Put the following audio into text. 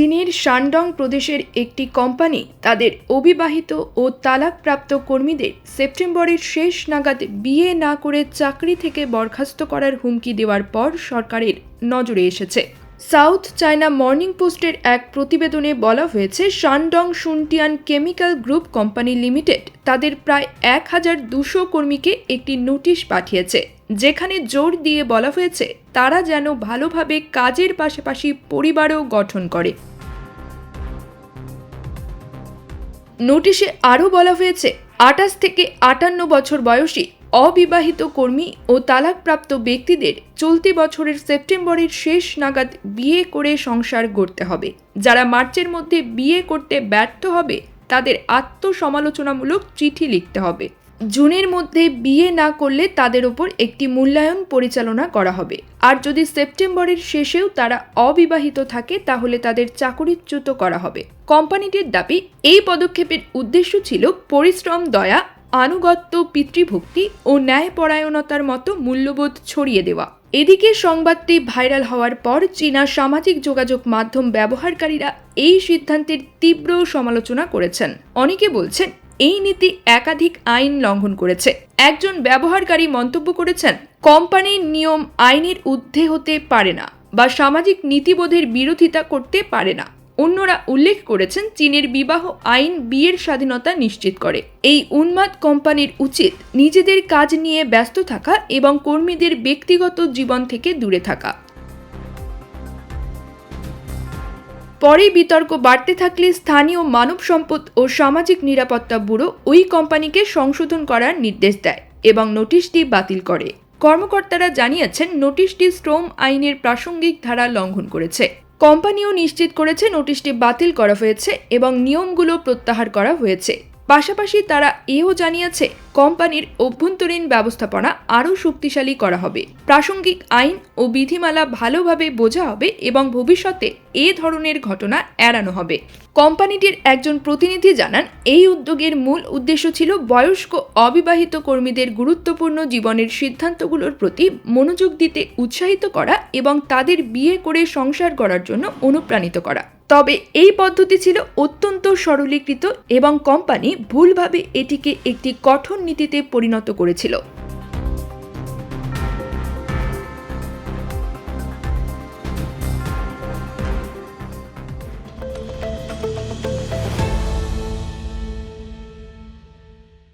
চীনের শানডং প্রদেশের একটি কোম্পানি তাদের অবিবাহিত ও তালাকপ্রাপ্ত কর্মীদের সেপ্টেম্বরের শেষ নাগাদ বিয়ে না করে চাকরি থেকে বরখাস্ত করার হুমকি দেওয়ার পর সরকারের নজরে এসেছে। সাউথ চায়না মর্নিং পোস্টের এক প্রতিবেদনে বলা হয়েছে, Shandong Shuntian chemical group company limited তাদের প্রায় এক হাজার দুশো কর্মীকে একটি নোটিশ পাঠিয়েছে, যেখানে জোর দিয়ে বলা হয়েছে, তারা যেন ভালোভাবে কাজের পাশাপাশি পরিবারও গঠন করে। নোটিশে আরও বলা হয়েছে, আটাশ থেকে আটান্ন বছর বয়সী অবিবাহিত কর্মী ও তালাকপ্রাপ্ত ব্যক্তিদের চলতি বছরের সেপ্টেম্বরের শেষ নাগাদ বিয়ে করে সংসার গড়তে হবে। যারা মার্চের মধ্যে বিয়ে করতে ব্যর্থ হবে, তাদের আত্মসমালোচনামূলক চিঠি লিখতে হবে। জুনের মধ্যে বিয়ে না করলে তাদের ওপর একটি মূল্যায়ন পরিচালনা করা হবে। আর যদি সেপ্টেম্বরের শেষেও তারা অবিবাহিত থাকে, তাহলে তাদের চাকরিচ্যুত করা হবে। কোম্পানিটির দাবি, এই পদক্ষেপের উদ্দেশ্য ছিল পরিশ্রম, দয়া আনুগত্য, পিতৃভক্তি ও ন্যায়পরায়ণতার মতো মূল্যবোধ ছড়িয়ে দেওয়া। এদিকে সংবাদটি ভাইরাল হওয়ার পর চীনা সামাজিক যোগাযোগ মাধ্যম ব্যবহারকারীরা এই সিদ্ধান্তের তীব্র সমালোচনা করেছেন। অনেকে বলছেন, এই নীতি একাধিক আইন লঙ্ঘন করেছে। একজন ব্যবহারকারী মন্তব্য করেছেন, কোম্পানির নিয়ম আইনের ঊর্ধ্বে হতে পারে না বা সামাজিক নীতিবোধের বিরোধিতা করতে পারে না। অন্যরা উল্লেখ করেছেন চীনের বিবাহ আইন বিয়ের স্বাধীনতা নিশ্চিত করে। এই উন্মাদ কোম্পানির উচিত নিজেদের কাজ নিয়ে ব্যস্ত থাকা এবং কর্মীদের ব্যক্তিগত জীবন থেকে দূরে থাকা। পরে বিতর্ক বাড়তে থাকলে স্থানীয় মানব সম্পদ ও সামাজিক নিরাপত্তা ব্যুরো ওই কোম্পানিকে সংশোধন করার নির্দেশ দেয় এবং নোটিশটি বাতিল করে। কর্মকর্তারা জানিয়েছেন, নোটিশটি শ্রম আইনের প্রাসঙ্গিক ধারা লঙ্ঘন করেছে। কোম্পানিও নিশ্চিত করেছে নোটিশটি বাতিল করা হয়েছে এবং নিয়মগুলো প্রত্যাহার করা হয়েছে। পাশাপাশি তারা এও জানিয়েছে, কোম্পানির অভ্যন্তরীণ ব্যবস্থাপনা আরও শক্তিশালী করা হবে। প্রাসঙ্গিক আইন ও বিধিমালা ভালোভাবে বোঝা হবে এবং ভবিষ্যতে এ ধরনের ঘটনা এড়ানো হবে। কোম্পানিটির একজন প্রতিনিধি জানান, এই উদ্যোগের মূল উদ্দেশ্য ছিল বয়স্ক অবিবাহিত কর্মীদের গুরুত্বপূর্ণ জীবনের সিদ্ধান্তগুলোর প্রতি মনোযোগ দিতে উৎসাহিত করা এবং তাদের বিয়ে করে সংসার করার জন্য অনুপ্রাণিত করা। তবে এই পদ্ধতি ছিল অত্যন্ত সরলীকৃত এবং কোম্পানি ভুলভাবে এটিকে একটি কঠোর নীতিতে পরিণত করেছিল।